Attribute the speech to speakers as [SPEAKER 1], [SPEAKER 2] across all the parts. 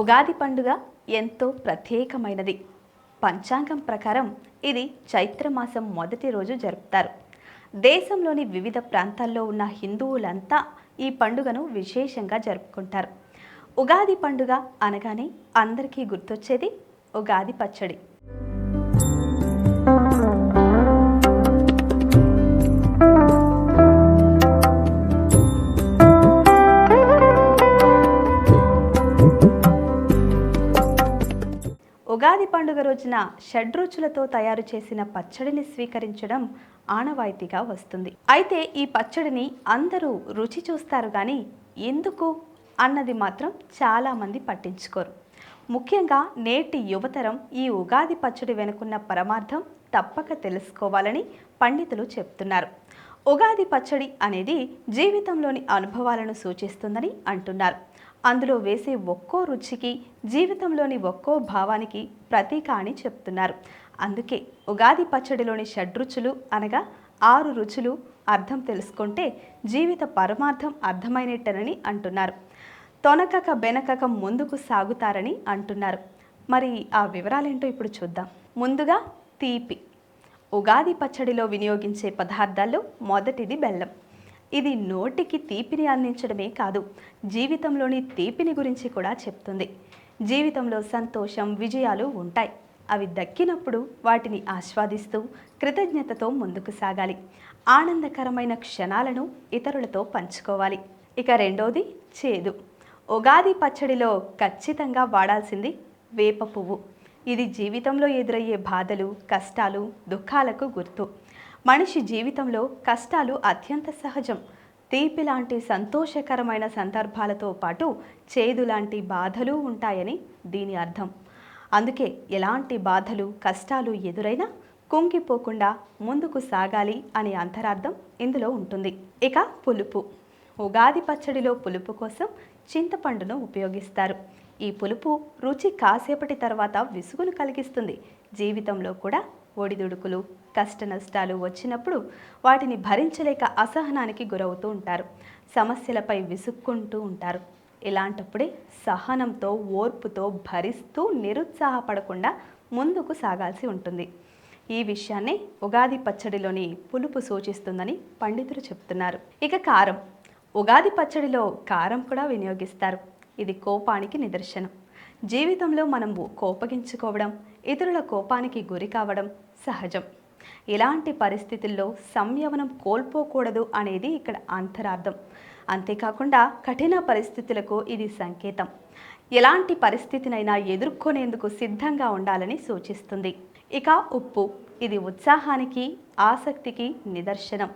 [SPEAKER 1] ఉగాది పండుగ ఎంతో ప్రత్యేకమైనది. పంచాంగం ప్రకారం ఇది చైత్రమాసం మొదటి రోజు జరుపుతారు. దేశంలోని వివిధ ప్రాంతాల్లో ఉన్న హిందువులంతా ఈ పండుగను విశేషంగా జరుపుకుంటారు. ఉగాది పండుగ అనగానే అందరికీ గుర్తొచ్చేది ఉగాది పచ్చడి. ఉగాది పండుగ రోజున షడ్రుచులతో తయారు చేసిన పచ్చడిని స్వీకరించడం ఆనవాయితీగా వస్తుంది. అయితే ఈ పచ్చడిని అందరూ రుచి చూస్తారు కానీ ఎందుకు అన్నది మాత్రం చాలామంది పట్టించుకోరు. ముఖ్యంగా నేటి యువతరం ఈ ఉగాది పచ్చడి వెనుకున్న పరమార్థం తప్పక తెలుసుకోవాలని పండితులు చెప్తున్నారు. ఉగాది పచ్చడి అనేది జీవితంలోని అనుభవాలను సూచిస్తుందని అంటున్నారు. అందులో వేసే ఒక్కో రుచికి జీవితంలోని ఒక్కో భావానికి ప్రతీక అని చెప్తున్నారు. అందుకే ఉగాది పచ్చడిలోని షడ్రుచులు అనగా ఆరు రుచులు అర్థం తెలుసుకుంటే జీవిత పరమార్థం అర్థమైనట్టనని అంటున్నారు. తొనకక బెనకక ముందుకు సాగుతారని అంటున్నారు. మరి ఆ వివరాలేంటో ఇప్పుడు చూద్దాం. ముందుగా తీపి. ఉగాది పచ్చడిలో వినియోగించే పదార్థాల్లో మొదటిది బెల్లం. ఇది నోటికి తీపిని అందించడమే కాదు జీవితంలోని తీపిని గురించి కూడా చెప్తుంది. జీవితంలో సంతోషం విజయాలు ఉంటాయి. అవి దక్కినప్పుడు వాటిని ఆస్వాదిస్తూ కృతజ్ఞతతో ముందుకు సాగాలి. ఆనందకరమైన క్షణాలను ఇతరులతో పంచుకోవాలి. ఇక రెండోది చేదు. ఉగాది పచ్చడిలో ఖచ్చితంగా వాడాల్సింది వేప పువ్వు. ఇది జీవితంలో ఎదురయ్యే బాధలు కష్టాలు దుఃఖాలకు గుర్తు. మనిషి జీవితంలో కష్టాలు అత్యంత సహజం. తీపి లాంటి సంతోషకరమైన సందర్భాలతో పాటు చేదు లాంటి బాధలు ఉంటాయని దీని అర్థం. అందుకే ఎలాంటి బాధలు కష్టాలు ఎదురైనా కుంగిపోకుండా ముందుకు సాగాలి అనే అంతరార్థం ఇందులో ఉంటుంది. ఇక పులుపు. ఉగాది పచ్చడిలో పులుపు కోసం చింతపండును ఉపయోగిస్తారు. ఈ పులుపు రుచి కాసేపటి తర్వాత విసుగును కలిగిస్తుంది. జీవితంలో కూడా ఒడిదుడుకులు కష్ట నష్టాలు వచ్చినప్పుడు వాటిని భరించలేక అసహనానికి గురవుతూ ఉంటారు. సమస్యలపై విసుక్కుంటూ ఉంటారు. ఇలాంటప్పుడే సహనంతో ఓర్పుతో భరిస్తూ నిరుత్సాహపడకుండా ముందుకు సాగాల్సి ఉంటుంది. ఈ విషయాన్ని ఉగాది పచ్చడిలోని పులుపు సూచిస్తుందని పండితులు చెప్తున్నారు. ఇక కారం. ఉగాది పచ్చడిలో కారం కూడా వినియోగిస్తారు. ఇది కోపానికి నిదర్శనం. జీవితంలో మనం కోపగించుకోవడం ఇతరుల కోపానికి గురి కావడం సహజం. ఇలాంటి పరిస్థితుల్లో సంయమనం కోల్పోకూడదు అనేది ఇక్కడ అంతరార్థం. అంతేకాకుండా కఠిన పరిస్థితులకు ఇది సంకేతం. ఎలాంటి పరిస్థితినైనా ఎదుర్కొనేందుకు సిద్ధంగా ఉండాలని సూచిస్తుంది. ఇక ఉప్పు. ఇది ఉత్సాహానికి ఆసక్తికి నిదర్శనం.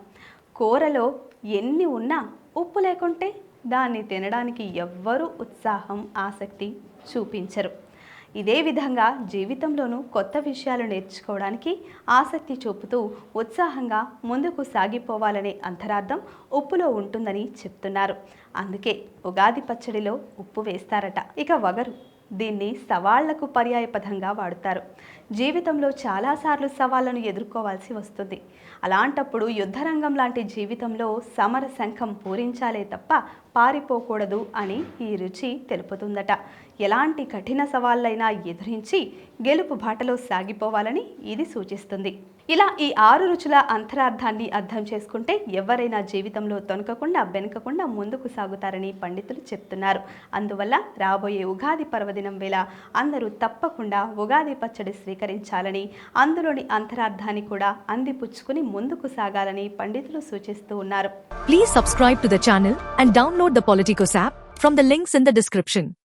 [SPEAKER 1] కూరలో ఎన్ని ఉన్నా ఉప్పు లేకుంటే దాన్ని తినడానికి ఎవ్వరూ ఉత్సాహం ఆసక్తి చూపించరు. ఇదే విధంగా జీవితంలోనూ కొత్త విషయాలు నేర్చుకోవడానికి ఆసక్తి చూపుతూ ఉత్సాహంగా ముందుకు సాగిపోవాలనే అంతరార్థం ఉప్పులో ఉంటుందని చెప్తున్నారు. అందుకే ఉగాది పచ్చడిలో ఉప్పు వేస్తారట. ఇక వగరు. దీన్ని సవాళ్ళకు పర్యాయపదంగా వాడుతారు. జీవితంలో చాలాసార్లు సవాళ్ళను ఎదుర్కోవాల్సి వస్తుంది. అలాంటప్పుడు యుద్ధరంగం లాంటి జీవితంలో సమర శంఖం పూరించాలే తప్ప పారిపోకూడదు అని ఈ రుచి తెలుపుతుందట. ఎలాంటి కఠిన సవాళ్ళైనా ఎదురించి గెలుపు బాటలో సాగిపోవాలని ఇది సూచిస్తుంది. ఇలా ఈ ఆరు రుచుల అంతరార్థాన్ని అర్థం చేసుకుంటే ఎవరైనా జీవితంలో తొనకకుండా వెనుకకుండా ముందుకు సాగుతారని పండితులు చెప్తున్నారు. అందువల్ల రాబోయే ఉగాది పర్వదినం వేళ అందరూ తప్పకుండా ఉగాది పచ్చడి స్వీకరించాలని అందులోని అంతరార్థాన్ని కూడా అందిపుచ్చుకుని ముందుకు సాగాలని పండితులు సూచిస్తూ ఉన్నారు.
[SPEAKER 2] Please subscribe to the and download the politicos app from links in description